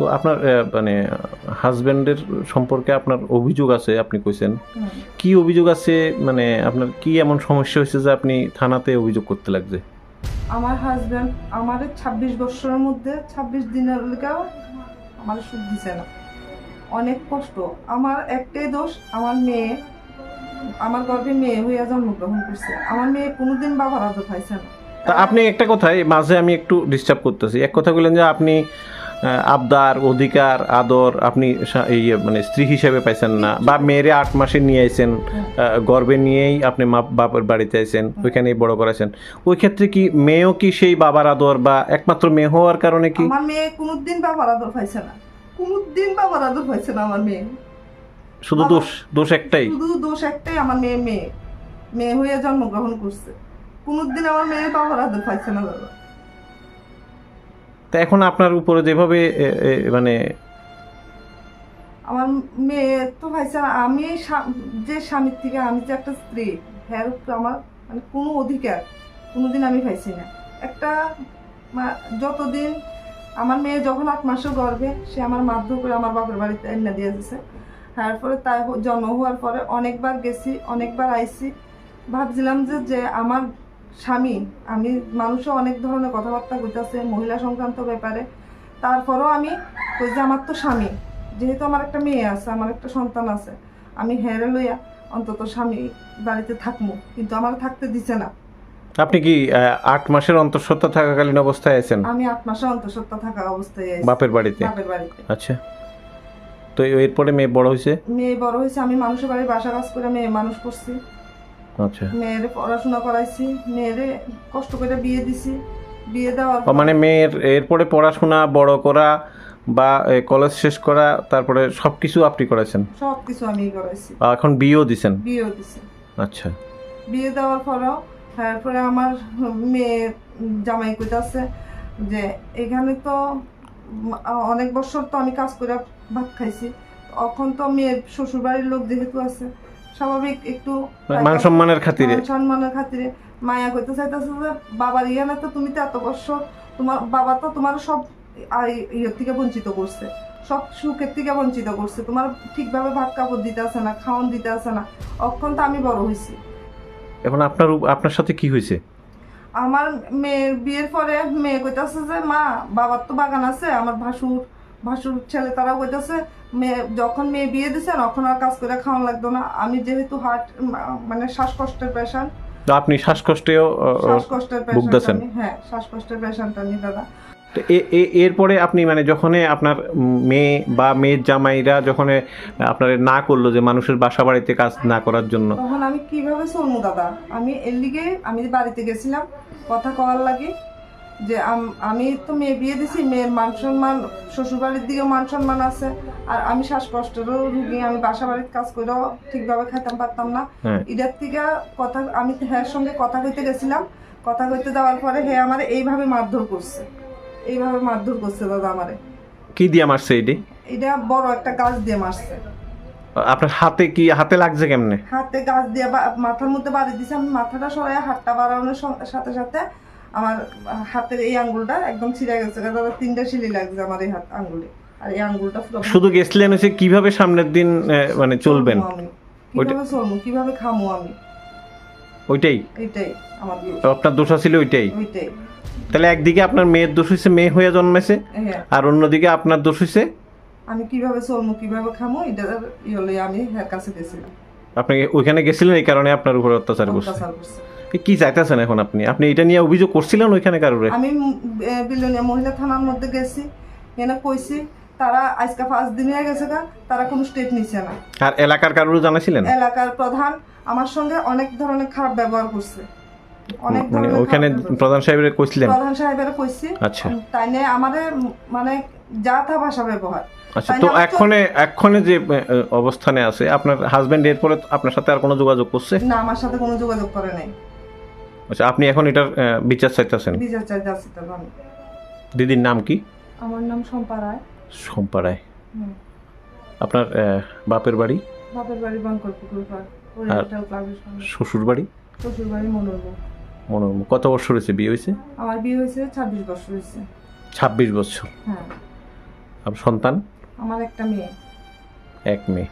তো আপনার মানে হাজবেন্ডের সম্পর্কে আপনার অভিযোগ আছে আপনি কইছেন। কি অভিযোগ আছে? মানে আপনার কি এমন সমস্যা হয়েছে যে আপনি থানাতে অভিযোগ করতে লাগছে? আমার হাজব্যান্ড আমার ছাব্বিশ বছরের মধ্যে ছাব্বিশ দিনের লেগা আমার সুখ দিছে না। অনেক কষ্ট। আমার একটাই দোষ আমার মেয়ে আমার গর্ভে মেয়ে হইয়া জন্মগ্রহণ করছে। আমার মেয়ে কোনোদিন বাবার আদর পাইছে না। তা আপনি একটা কথাই মাঝে আমি একটু ডিস্টার্ব করতেছি। এক কথা বললেন যে আপনি আবদার অধিকার আদর আপনি এই মানে স্ত্রী হিসেবে পাইছেন না বা মেয়েরে আট মাসে নিয়ে আইছেন গর্বে নিয়েই আপনি মা বাপের বাড়িতে আইছেন ওইখানেই বড় করেছেন। ওই ক্ষেত্রে কি মেয়েও কি সেই বাবার আদর বা একমাত্র মেয়ে হওয়ার কারণে কি? আমার মেয়ে কোনোদিন বাবার আদর পাইছে না। কোনোদিন বাবার আদর পাইছে না আমার মেয়ে। শুধু দোষ দোষ একটাই? শুধু দোষ একটাই আমার মেয়ে মেয়ে। মেয়ে হইয়া জন্মগ্রহণ করছে। কোনোদিন আমার মেয়ে বাবার আদর পাইছে না দাদা তা এখন আপনার উপরে যেভাবে মানে আমার মেয়ে তো না আমি যে স্বামীর থেকে আমি যে একটা স্ত্রী উপরে আমার মানে কোনো অধিকার কোনোদিন আমি পাইছি না। একটা যতদিন আমার মেয়ে যখন আট মাসের গর্ভে, সে আমার মাধ্যম করে আমার বাপের বাড়িতে এনে দিয়ে দিয়েছে তারপরে তাই জন্ম হওয়ার পরে অনেকবার গেছি, অনেকবার আইছি। ভাবছিলাম যে যে আমার স্বামী আমি মানুষও অনেক ধরনের কথাবার্তা কইতাছে মহিলা সংক্রান্ত ব্যাপারে। তারপরেও আমি কই যে আমার তো স্বামী যেহেতু আমার একটা মেয়ে আছে আমার একটা সন্তান আছে আমি হেরে লইয়া অন্তত স্বামী বাড়িতে থাকব কিন্তু আমার থাকতে দিছে না। আপনি কি আট মাসের অন্তঃসত্ত্বা থাকাকালীন অবস্থায় আছেন? আমি আট মাসে অন্তঃসত্ত্বা থাকা অবস্থায় আছি। বাপের বাড়িতে? বাপের বাড়িতে। আচ্ছা। তো এরপরে মেয়ে বড় হয়েছে মেয়ে বড় হয়েছে আমি মানুষের বাড়ি বাসা কাজ করে মেয়ে মানুষ করছি। আচ্ছা। মেয়েরে পড়াশোনা করাইছি মেয়েরে কষ্ট করে বিয়ে দিছি। বিয়ে দেওয়ার মানে মেয়ের এরপরে পড়াশোনা বড় করা বা কলেজ শেষ করা তারপরে সব কিছু আপনি করেছেন? সব কিছু আমি করাইছি। আর এখন বিয়েও দিছেন? বিয়েও দিছি। আচ্ছা। বিয়ে দেওয়ার পরেও তারপরে আমার মেয়ে জামাই কইতাছে যে এখানে তো অনেক বছর তো আমি কাজ করে ভাত খাইছি। এখন তো মেয়ের শ্বশুর বাড়ির লোক যেহেতু আছে স্বাভাবিক একটু মানে মান সম্মানের খাতিরে। সম্মানের খাতিরে মায়া কইতে চাইতেছে যে বাবার ইয়ানে তো তুমি তো এত বছর তোমার বাবা তো তোমার সব ইয়ের থেকে বঞ্চিত করছে সব সুখের থেকে বঞ্চিত করছে তোমার ঠিকভাবে ভাত কাপড় দিতে আসে না খাওয়ান দিতে আসে না অক্ষণ তো আমি বড় হয়েছি এখন আপনার আপনার সাথে কি হয়েছে আমার মেয়ের বিয়ের পরে মেয়ে কইতাছে যে মা বাবার তো বাগান আছে আমার ভাসুর ভাসুর ছেলে তারাও কইতাছে মেয়ে যখন মেয়ে বিয়ে দিছে তখন আর কাজ করে খাওয়ান লাগতো না। আমি যেহেতু হার্ট মানে শ্বাসকষ্টের পেশেন্ট তো আপনি শ্বাসকষ্টেও শ্বাসকষ্টের পেশেন্ট হ্যাঁ শ্বাসকষ্টের পেশেন্ট আমি দাদা। এরপরে আপনি মানে যখন আপনার মেয়ে বা মেয়ের জামাইরা যখন আপনার না করল যে মানুষের বাসা বাড়িতে কাজ না করার জন্য। তখন আমি কীভাবে চলবো দাদা? আমি এর লিগে আমি বাড়িতে গেছিলাম কথা কওয়ার লাগে যে আমি তো মেয়ে বিয়ে দিছি মেয়ের মান সম্মান শ্বশুরবাড়ির দিকে মান সম্মান আছে। আর আমি শ্বাসকষ্টেরও রুগী আমি বাসা বাড়ির কাজ করেও ঠিকভাবে খাইতাম পারতাম না। হ্যাঁ। এটার থেকে কথা আমি হ্যাঁ সঙ্গে কথা কইতে গেছিলাম। কথা কইতে যাওয়ার পরে হে আমারে এইভাবে মারধর করছে। এইভাবে মারধর করছে দাদা আমারে। কি দিয়ে মারছে এটি? এটা বড় একটা গাছ দিয়ে মারছে। আপনার হাতে কি হাতে লাগছে কেমনে? হাতে গাছ দিয়ে মাথার মধ্যে বাড়ি দিছে আমি মাথাটা সরাই হাতটা বাড়ানোর সাথে সাথে আমার হাতের এই আঙ্গুলটা একদম ছিঁড়ে গেছে দাদা তিনটা সিলি লাগছে আমার এই হাত আঙ্গুলে। আর এই আঙ্গুলটা শুধু গেছিলেন হচ্ছে কীভাবে সামনের দিন মানে চলবেন? কীভাবে চলবো কীভাবে খামো আমি? ওইটাই। এটাই আমার। আপনার দোষা ছিল ওইটাই। ওইটাই। তাহলে একদিকে আপনার মেয়ের দোষ হয়েছে মেয়ে হয়ে জন্মেছে হ্যাঁ। আর অন্যদিকে আপনার দোষ হয়েছে আমি কীভাবে চলবো কীভাবে খামো এটা ইয়ে আমি হ্যার কাছে গেছিলাম। আপনি ওইখানে গেছিলেন এই কারণে আপনার উপর অত্যাচার করছে? অত্যাচার করছে। এ কি চাইতেছেন এখন আপনি? আপনি এটা নিয়ে অভিযোগ করছিলেন ওইখানে কারোরে? আমি বিলনিয়া মহিলা থানার মধ্যে গেছি। এনে কইছি তারা আজকে পাঁচ দিন হয়ে গেছে গা তারা কোনো স্টেপ নিচ্ছে না। আর এলাকার কারোর জানাছিলেন এলাকার প্রধান আমার সঙ্গে অনেক ধরনের খারাপ ব্যবহার করছে। অনেক মানে প্রধান সাহেবের কইছিলেন? প্রধান সাহেবের কইছি। আচ্ছা। তাই নিয়ে আমাদের মানে যা তা ভাষা ব্যবহার। আচ্ছা তো না, আমার তো- এক্ষণে এক্ষণে যে অবস্থানে আছে আপনার হাজবেন্ড এরপরে আপনার সাথে আর কোনো যোগাযোগ করছে? না আমার সাথে কোনো যোগাযোগ করে নাই। আচ্ছা আপনি এখন এটার বিচার চাইতেছেন? বিচার চাই যাচ্ছি তো আমি দিদির নাম কি? আমার নাম শম্পা রায়। আপনার বাপের বাড়ি? বাপের বাড়ি বানকর পুকুর পাড়। আর- শ্বশুর বাড়ি? শ্বশুর বাড়ি মনোরম। মনোরম। কত বছর হয়েছে বিয়ে হয়েছে? আমার বিয়ে হয়েছে ছাব্বিশ বছর হয়েছে। ছাব্বিশ বছর। হ্যাঁ। আর সন্তান? আমার একটা মেয়ে। এক মেয়ে।